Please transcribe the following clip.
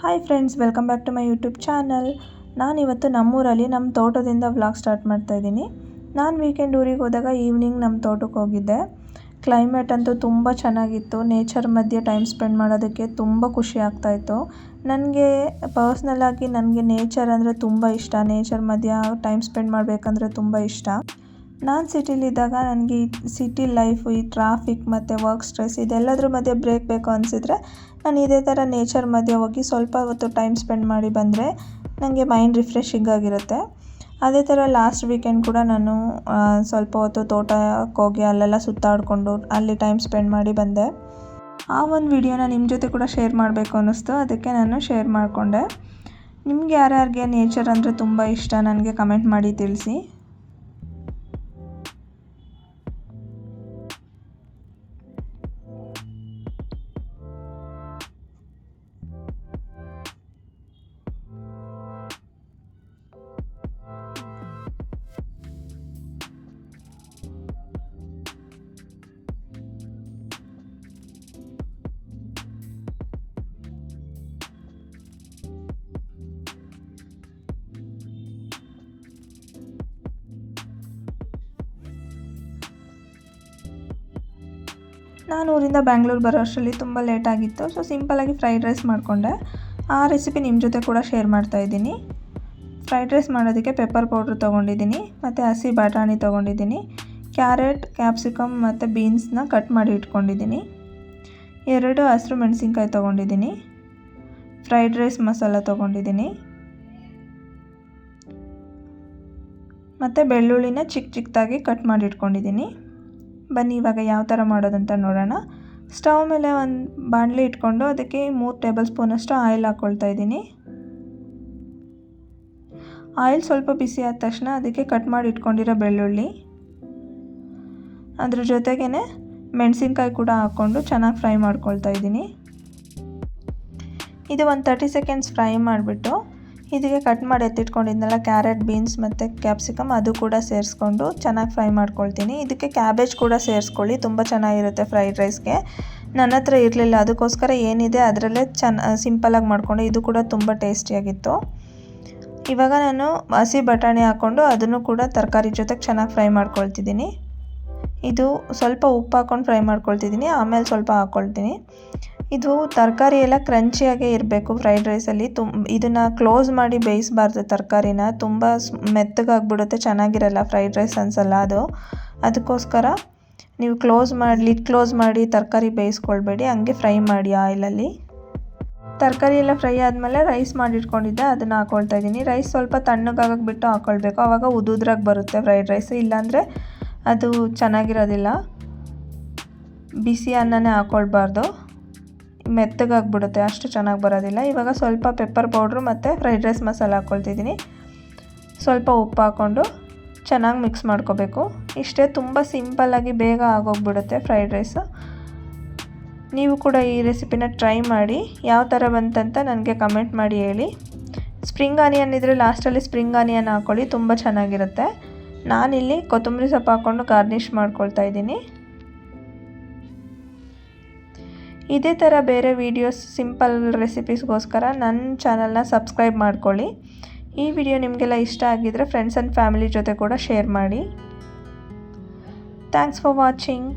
Hi friends welcome back to my YouTube channel ನಾನಿವತ್ತು ನಮ್ಮೂರಲ್ಲಿ ನಮ್ಮ ತೋಟದಿಂದ ವ್ಲಾಗ್ ಸ್ಟಾರ್ಟ್ ಮಾಡ್ತಾ ಇದ್ದೀನಿ. ನಾನು ವೀಕೆಂಡ್ ಊರಿಗೆ ಹೋದಾಗ ಈವ್ನಿಂಗ್ ನಮ್ಮ ತೋಟಕ್ಕೆ ಹೋಗಿದ್ದೆ. ಕ್ಲೈಮೇಟ್ ಅಂತೂ ತುಂಬ ಚೆನ್ನಾಗಿತ್ತು. ನೇಚರ್ ಮಧ್ಯೆ ಟೈಮ್ ಸ್ಪೆಂಡ್ ಮಾಡೋದಕ್ಕೆ ತುಂಬ ಖುಷಿ ಆಗ್ತಾಯಿತ್ತು ನನಗೆ ಪರ್ಸ್ನಲ್ಲಾಗಿ ನನಗೆ ನೇಚರ್ ಅಂದರೆ ತುಂಬ ಇಷ್ಟ. ನೇಚರ್ ಮಧ್ಯ ಟೈಮ್ ಸ್ಪೆಂಡ್ ಮಾಡಬೇಕಂದ್ರೆ ತುಂಬ ಇಷ್ಟ. ನಾನು ಸಿಟಿಲಿದ್ದಾಗ ನನಗೆ ಈ ಸಿಟಿ ಲೈಫು, ಈ ಟ್ರಾಫಿಕ್ ಮತ್ತು ವರ್ಕ್ ಸ್ಟ್ರೆಸ್ ಇದೆಲ್ಲದ್ರ ಮಧ್ಯೆ ಬ್ರೇಕ್ ಬೇಕು ಅನಿಸಿದ್ರೆ ನಾನು ಇದೇ ಥರ ನೇಚರ್ ಮಧ್ಯೆ ಹೋಗಿ ಸ್ವಲ್ಪ ಹೊತ್ತು ಟೈಮ್ ಸ್ಪೆಂಡ್ ಮಾಡಿ ಬಂದರೆ ನನಗೆ ಮೈಂಡ್ ರಿಫ್ರೆಶಿಂಗ್ ಆಗಿರುತ್ತೆ. ಅದೇ ಥರ ಲಾಸ್ಟ್ ವೀಕೆಂಡ್ ಕೂಡ ನಾನು ಸ್ವಲ್ಪ ಹೊತ್ತು ತೋಟಕ್ಕೆ ಹೋಗಿ ಅಲ್ಲೆಲ್ಲ ಸುತ್ತಾಡಿಕೊಂಡು ಅಲ್ಲಿ ಟೈಮ್ ಸ್ಪೆಂಡ್ ಮಾಡಿ ಬಂದೆ. ಆ ಒಂದು ವಿಡಿಯೋನ ನಿಮ್ಮ ಜೊತೆ ಕೂಡ ಶೇರ್ ಮಾಡಬೇಕು ಅನ್ನಿಸ್ತು, ಅದಕ್ಕೆ ನಾನು ಶೇರ್ ಮಾಡಿಕೊಂಡೆ. ನಿಮ್ಗೆ ಯಾರ್ಯಾರಿಗೆ ನೇಚರ್ ಅಂದರೆ ತುಂಬ ಇಷ್ಟ, ನನಗೆ ಕಮೆಂಟ್ ಮಾಡಿ ತಿಳಿಸಿ. ನಾನು ಊರಿಂದ ಬ್ಯಾಂಗ್ಳೂರು ಬರೋ ಅಷ್ಟರಲ್ಲಿ ತುಂಬ ಲೇಟ್ ಆಗಿತ್ತು. ಸೊ ಸಿಂಪಲಾಗಿ ಫ್ರೈಡ್ ರೈಸ್ ಮಾಡಿಕೊಂಡೆ. ಆ ರೆಸಿಪಿ ನಿಮ್ಮ ಜೊತೆ ಕೂಡ ಶೇರ್ ಮಾಡ್ತಾ ಇದ್ದೀನಿ. ಫ್ರೈಡ್ ರೈಸ್ ಮಾಡೋದಕ್ಕೆ ಪೆಪ್ಪರ್ ಪೌಡ್ರ್ ತೊಗೊಂಡಿದ್ದೀನಿ, ಮತ್ತು ಹಸಿ ಬಟಾಣಿ ತೊಗೊಂಡಿದ್ದೀನಿ ಕ್ಯಾರೆಟ್ ಕ್ಯಾಪ್ಸಿಕಮ್ ಮತ್ತು ಬೀನ್ಸ್ನ ಕಟ್ ಮಾಡಿ ಇಟ್ಕೊಂಡಿದ್ದೀನಿ. ಎರಡು ಹಸಿರು ಮೆಣಸಿನ್ಕಾಯಿ ತೊಗೊಂಡಿದ್ದೀನಿ. ಫ್ರೈಡ್ ರೈಸ್ ಮಸಾಲ ತೊಗೊಂಡಿದ್ದೀನಿ. ಮತ್ತು ಬೆಳ್ಳುಳ್ಳಿನ ಚಿಕ್ಕ ಚಿಕ್ಕದಾಗಿ ಕಟ್ ಮಾಡಿ ಇಟ್ಕೊಂಡಿದ್ದೀನಿ. ಬನ್ನಿ, ಇವಾಗ ಯಾವ ಥರ ಮಾಡೋದಂತ ನೋಡೋಣ. ಸ್ಟವ್ ಮೇಲೆ ಒಂದು ಬಾಣಲಿ ಇಟ್ಕೊಂಡು ಅದಕ್ಕೆ ಮೂರು ಟೇಬಲ್ ಸ್ಪೂನಷ್ಟು ಆಯಿಲ್ ಹಾಕ್ಕೊಳ್ತಾ ಇದ್ದೀನಿ. ಆಯಿಲ್ ಸ್ವಲ್ಪ ಬಿಸಿ ಆದ ತಕ್ಷಣ ಅದಕ್ಕೆ ಕಟ್ ಮಾಡಿ ಇಟ್ಕೊಂಡಿರೋ ಬೆಳ್ಳುಳ್ಳಿ. ಅದ್ರ ಜೊತೆಗೇ ಮೆಣಸಿನ್ಕಾಯಿ ಕೂಡ ಹಾಕ್ಕೊಂಡು ಚೆನ್ನಾಗಿ ಫ್ರೈ ಮಾಡ್ಕೊಳ್ತಾ ಇದ್ದೀನಿ. ಇದು ಒಂದು ತರ್ಟಿ ಸೆಕೆಂಡ್ಸ್ ಫ್ರೈ ಮಾಡಿಬಿಟ್ಟು ಇದಕ್ಕೆ ಕಟ್ ಮಾಡಿ ಎತ್ತಿಟ್ಕೊಂಡಿದ್ನಲ್ಲ ಕ್ಯಾರೆಟ್ ಬೀನ್ಸ್ ಮತ್ತು ಕ್ಯಾಪ್ಸಿಕಮ್ ಅದು ಕೂಡ ಸೇರಿಸ್ಕೊಂಡು ಚೆನ್ನಾಗಿ ಫ್ರೈ ಮಾಡ್ಕೊಳ್ತೀನಿ. ಇದಕ್ಕೆ ಕ್ಯಾಬೇಜ್ ಕೂಡ ಸೇರಿಸ್ಕೊಳ್ಳಿ, ತುಂಬ ಚೆನ್ನಾಗಿರುತ್ತೆ ಫ್ರೈಡ್ ರೈಸ್ಗೆ ನನ್ನ ಹತ್ರ ಇರಲಿಲ್ಲ, ಅದಕ್ಕೋಸ್ಕರ ಏನಿದೆ ಅದರಲ್ಲೇ ಚೆನ್ನ ಸಿಂಪಲಾಗಿ ಮಾಡಿಕೊಂಡು ಇದು ಕೂಡ ತುಂಬ ಟೇಸ್ಟಿಯಾಗಿತ್ತು ಇವಾಗ ನಾನು ಹಸಿ ಬಟಾಣಿ ಹಾಕ್ಕೊಂಡು ಅದನ್ನು ಕೂಡ ತರಕಾರಿ ಜೊತೆಗೆ ಚೆನ್ನಾಗಿ ಫ್ರೈ ಮಾಡ್ಕೊಳ್ತಿದ್ದೀನಿ. ಇದು ಸ್ವಲ್ಪ ಉಪ್ಪು ಹಾಕ್ಕೊಂಡು ಫ್ರೈ ಮಾಡ್ಕೊಳ್ತಿದ್ದೀನಿ, ಆಮೇಲೆ ಸ್ವಲ್ಪ ಹಾಕ್ಕೊಳ್ತೀನಿ ಇದು ತರಕಾರಿ ಎಲ್ಲ ಕ್ರಂಚಿಯಾಗೇ ಇರಬೇಕು ಫ್ರೈಡ್ ರೈಸಲ್ಲಿ ತುಮ್, ಇದನ್ನು ಕ್ಲೋಸ್ ಮಾಡಿ ಬೇಯಿಸಬಾರ್ದು ತರಕಾರಿನ. ತುಂಬ ಮೆತ್ತಗಾಗ್ಬಿಡುತ್ತೆ, ಚೆನ್ನಾಗಿರಲ್ಲ ಫ್ರೈಡ್ ರೈಸ್ ಅನ್ಸಲ್ಲ ಅದು. ಅದಕ್ಕೋಸ್ಕರ ನೀವು ಕ್ಲೋಸ್ ಮಾಡಿ ಲಿಡ್ ಕ್ಲೋಸ್ ಮಾಡಿ ತರಕಾರಿ ಬೇಯಿಸ್ಕೊಳ್ಬೇಡಿ. ಹಂಗೆ ಫ್ರೈ ಮಾಡಿ ಆಯಿಲಲ್ಲಿ ತರಕಾರಿ ಎಲ್ಲ ಫ್ರೈ ಆದಮೇಲೆ ರೈಸ್ ಮಾಡಿಟ್ಕೊಂಡಿದ್ದೆ, ಅದನ್ನು ಹಾಕ್ಕೊಳ್ತಾ ಇದ್ದೀನಿ. ರೈಸ್ ಸ್ವಲ್ಪ ತಣ್ಣಗಾಗಕ್ಕೆ ಬಿಟ್ಟು ಹಾಕ್ಕೊಳ್ಬೇಕು ಆವಾಗ ಉದುದ್ರಾಗಿ ಬರುತ್ತೆ ಫ್ರೈಡ್ ರೈಸ್ ಇಲ್ಲಾಂದರೆ ಅದು ಚೆನ್ನಾಗಿರೋದಿಲ್ಲ. ಬಿಸಿ ಅನ್ನನೇ ಹಾಕ್ಕೊಳ್ಬಾರ್ದು ಮೆತ್ತಗಾಗ್ಬಿಡುತ್ತೆ, ಅಷ್ಟು ಚೆನ್ನಾಗಿ ಬರೋದಿಲ್ಲ. ಇವಾಗ ಸ್ವಲ್ಪ ಪೆಪ್ಪರ್ ಪೌಡ್ರು ಮತ್ತು ಫ್ರೈಡ್ ರೈಸ್ ಮಸಾಲ ಹಾಕ್ಕೊಳ್ತಿದ್ದೀನಿ ಸ್ವಲ್ಪ ಉಪ್ಪು ಹಾಕ್ಕೊಂಡು ಚೆನ್ನಾಗಿ ಮಿಕ್ಸ್ ಮಾಡ್ಕೋಬೇಕು. ಇಷ್ಟೇ ತುಂಬ ಸಿಂಪಲ್ಲಾಗಿ ಬೇಗ ಆಗೋಗ್ಬಿಡುತ್ತೆ ಫ್ರೈಡ್ ರೈಸು ನೀವು ಕೂಡ ಈ ರೆಸಿಪಿನ ಟ್ರೈ ಮಾಡಿ, ಯಾವ ಥರ ಬಂತಂತ ನನಗೆ ಕಮೆಂಟ್ ಮಾಡಿ ಹೇಳಿ. ಸ್ಪ್ರಿಂಗ್ ಆನಿಯನ್ ಇದ್ದರೆ ಲಾಸ್ಟಲ್ಲಿ ಸ್ಪ್ರಿಂಗ್ ಆನಿಯನ್ ಹಾಕ್ಕೊಳ್ಳಿ ತುಂಬ ಚೆನ್ನಾಗಿರುತ್ತೆ. ನಾನಿಲ್ಲಿ ಕೊತ್ತಂಬರಿ ಸೊಪ್ಪು ಹಾಕ್ಕೊಂಡು ಗಾರ್ನಿಷ್ ಮಾಡ್ಕೊಳ್ತಾ ಇದ್ದೀನಿ. ಇದೇ ಥರ ಬೇರೆ ವೀಡಿಯೋಸ್ ಸಿಂಪಲ್ ರೆಸಿಪೀಸ್ಗೋಸ್ಕರ ನನ್ನ ಚಾನಲ್ನ ಸಬ್ಸ್ಕ್ರೈಬ್ ಮಾಡ್ಕೊಳ್ಳಿ. ಈ ವಿಡಿಯೋ ನಿಮಗೆಲ್ಲ ಇಷ್ಟ ಆಗಿದ್ದರೆ ಫ್ರೆಂಡ್ಸ್ ಆ್ಯಂಡ್ ಫ್ಯಾಮಿಲಿ ಜೊತೆ ಕೂಡ ಶೇರ್ ಮಾಡಿ. Thanks for watching